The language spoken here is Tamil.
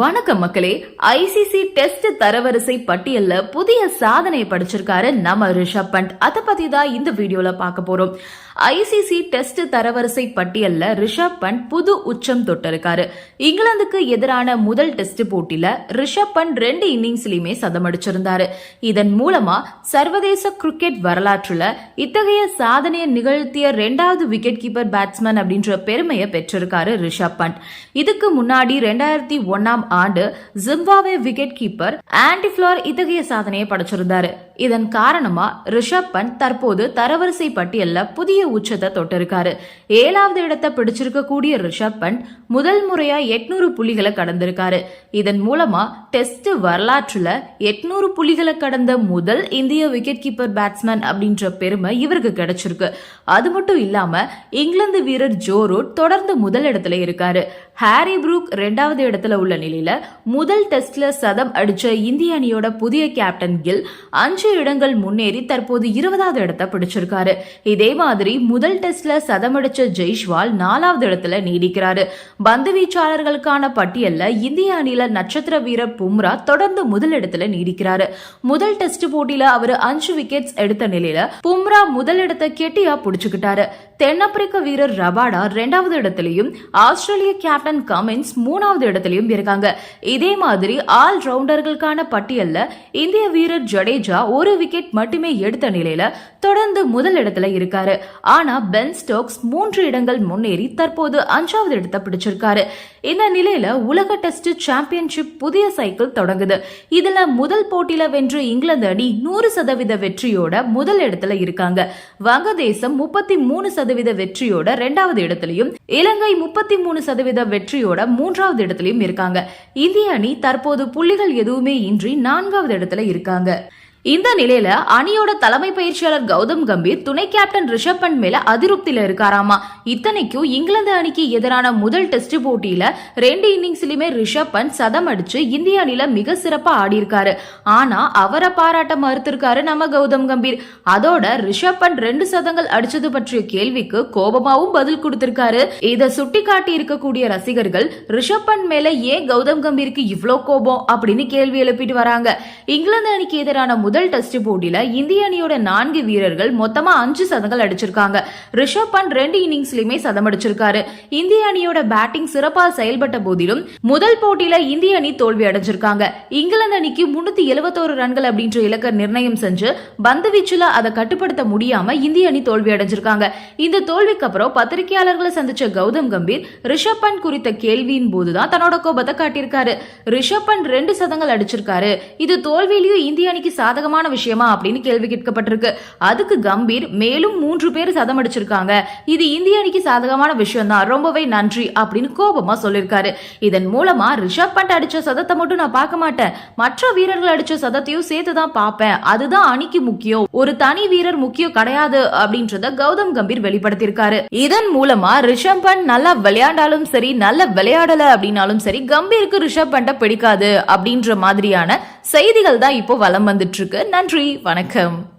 வணக்கம் மக்களே ஐசிசி டெஸ்ட் தரவரிசை பட்டியல்ல புதிய சாதனையை படிச்சிருக்காரு நம்ம ரிஷப் பண்ட். அதை பத்தி தான் இந்த வீடியோல பார்க்க போறோம். ஐசிசி டெஸ்ட் தரவரிசை பட்டியல்ல ரிஷப் பண்ட் புது உச்சம் தொட்டிருக்காரு. இங்கிலாந்துக்கு எதிரான முதல் டெஸ்ட் போட்டியில ரிஷப் பண்ட் ரெண்டு இன்னிங்ஸ்லயுமே சதமடிச்சிருந்தாரு இதன் மூலமா சர்வதேச கிரிக்கெட் வரலாற்றுல இத்தகைய சாதனையை நிகழ்த்திய ரெண்டாவது விக்கெட் கீப்பர் பேட்ஸ்மேன் அப்படின்ற பெருமையை பெற்றிருக்காரு ரிஷப் பண்ட். இதுக்கு முன்னாடி ரெண்டாயிரத்தி ஒன்னாம் ஆண்டு Zimbabwe wicket keeper Andy Flower இத்தகைய சாதனையை படைச்சிருந்தாரு. இதன் காரணமா ரிஷப் பண்ட் தற்போது தரவரிசை பட்டியல்ல புதிய உச்சத்தை தொட்டிருக்காரு. ஏழாவது இடத்தை பிடிச்சிருக்கக்கூடிய ரிஷப் பண்ட் முதல் முறையா எட்நூறு புள்ளிகளை கடந்திருக்காரு. இதன் மூலமா டெஸ்ட் வரலாற்றுல எட்நூறு புள்ளிகளை கடந்த முதல் இந்திய விக்கெட் கீப்பர் பேட்ஸ்மேன் அப்படின்ற பெருமை இவருக்கு கிடைச்சிருக்கு. அது மட்டும் இல்லாம இங்கிலாந்து வீரர் ஜோ ரூட் தொடர்ந்து முதல் இடத்துல இருக்காரு. ஹாரி ப்ரூக் ரெண்டாவது இடத்துல உள்ள நிலையில முதல் டெஸ்ட்ல சதம் அடிச்ச இந்திய அணியோட புதிய கேப்டன் கில் அஞ்சு இடங்கள் முன்னேறி தற்போது இருபதாவது இடத்தை பிடிச்சிருக்காரு. இதே மாதிரி முதல் டெஸ்ட்ல சதமடிச்ச ஜெய்ஷ்வால் நாலாவது இடத்துல நீடிக்கிறாரு. பந்து வீச்சாளர்களுக்கான பட்டியல்ல இந்திய அணியில நட்சத்திர வீரர் பும்ரா தொடர்ந்து முதல் இடத்துல நீடிக்கிறாரு. முதல் டெஸ்ட் போட்டியில அவர் அஞ்சு விக்கெட்ஸ் எடுத்த நிலையில பும்ரா முதல் இடத்தை கெட்டியா புடிச்சுக்கிட்டாரு. தென்னாப்பிரிக்க வீரர் ரபாடா ரெண்டாவது இடத்துலயும் ஆஸ்திரேலிய கேப்டன் கமின்ஸ் மூணாவது இடத்துலயும் இருக்காங்க. இதே மாதிரி ஆல் ரவுண்டர்களுக்கான பட்டியல்ல இந்திய வீரர் ஜடேஜா ஒரு விக்கெட் மட்டுமே எடுத்த நிலையில தொடர்ந்து முதல் இடத்துல இருக்காரு. ஆனா பென் ஸ்டோக்ஸ் மூன்று இடங்கள் முன்னேறி தற்போது அஞ்சாவது இடத்தை பிடிச்சிருக்காரு. இந்த நிலையில உலக டெஸ்ட் சாம்பியன்ஷிப் புதிய சைக்கிள் தொடங்குது. இதுல முதல் போட்டியில வென்று இங்கிலாந்து அணி நூறு சதவீத வெற்றியோட முதல் இடத்துல இருக்காங்க. வங்கதேசம் முப்பத்தி மூணு சதவீத வெற்றியோட ரெண்டாவது இடத்திலையும் இலங்கை முப்பத்தி மூணு சதவீத வெற்றியோட மூன்றாவது இடத்திலையும் இருக்காங்க. இந்திய அணி தற்போது புள்ளிகள் எதுவுமே இன்றி நான்காவது இடத்துல இருக்காங்க. இந்த நிலையில அணியோட தலைமை பயிற்சியாளர் கௌதம் கம்பீர் துணை கேப்டன் ரிஷப் பண்ட் மேல அதிருப்தியில இருக்காராமா? இத்தனைக்கும் இங்கிலாந்து அணிக்கு எதிரான முதல் டெஸ்ட் போட்டியில ரெண்டு இன்னிங்ஸ்லயுமே ரிஷப் பண்ட் சதம் அடிச்சு இந்திய அணில மிக சிறப்பா ஆடியிருக்காரு. ஆனா அவரை பாராட்ட மறுத்திருக்காரு நம்ம கௌதம் கம்பீர். அதோட ரிஷப் பண்ட் ரெண்டு சதங்கள் அடிச்சது பற்றிய கேள்விக்கு கோபமாவும் பதில் கொடுத்திருக்காரு. இத சுட்டி காட்டி இருக்கக்கூடிய ரசிகர்கள் ரிஷப் பண்ட் மேல ஏன் கௌதம் கம்பீருக்கு இவ்வளோ கோபம் அப்படின்னு கேள்வி எழுப்பிட்டு வராங்க. இங்கிலாந்து அணிக்கு எதிரான முதல் டெஸ்ட் போட்டியில இந்திய அணியோட நான்கு வீரர்கள் மொத்தமா அஞ்சு சதங்கள் அடிச்சிருக்காங்க. ரிஷப் பண்ட் ரெண்டு இன்னிங்ஸ்லயுமே சதம் அடிச்சிருக்காரு. இந்திய அணியோட பேட்டிங் சிறப்பா செயல்பட்ட போதிலும் முதல் போட்டியில இந்திய அணி தோல்வி அடைஞ்சிருக்காங்க. இங்கிலாந்து அணிக்கு முன்னூத்தி எழுபத்தோரு ரன்கள் அப்படின்ற இலக்க நிர்ணயம் செஞ்சு பந்து வீச்சுல அதை கட்டுப்படுத்த முடியாம இந்திய அணி தோல்வி அடைஞ்சிருக்காங்க. இந்த தோல்விக்கு அப்புறம் பத்திரிகையாளர்களை சந்திச்ச கௌதம் கம்பீர் ரிஷப் பண்ட் குறித்த கேள்வியின் போதுதான் தன்னோட கோபத்தை காட்டியிருக்காரு. ரிஷப் பண்ட் ரெண்டு சதங்கள் அடிச்சிருக்காரு. இது தோல்வியிலையும் இந்திய அணிக்கு சாதகமான விஷயமா அப்படின்னு கேள்வி கேட்கப்பட்டிருக்கு. அதுக்கு கம்பீர் மேலும் மூன்று பேர் சதம் அடிச்சிருக்காங்க. இது இந்திய அணிக்கு சாதகமான விஷயம் தான் ரொம்பவே நன்றி அப்படின்னு கோபமா சொல்லியிருக்காரு இதன் மூலமா ரிஷப் பண்ட் அடிச்ச சதத்தை மட்டும் நான் பார்க்க மாட்டேன். மற்ற வீரர்கள் அடிச்ச சதத்தையும் சேர்த்து தான் பார்ப்பேன். அதுதான் அணிக்கு முக்கியம். ஒரு தனி வீரர் முக்கியம் கிடையாது அப்படின்றத கௌதம் கம்பீர் வெளிப்படுத்தியிருக்காரு. இதன் மூலமா ரிஷப் பண்ட் நல்லா விளையாண்டாலும் சரி நல்ல விளையாடல அப்படின்னாலும் சரி கம்பீருக்கு ரிஷப் பண்ட பிடிக்காது அப்படின்ற மாதிரியான செய்திகள் தான் இப்போ வலம் வந்துட்டு இருக்கு. நன்றி வணக்கம்.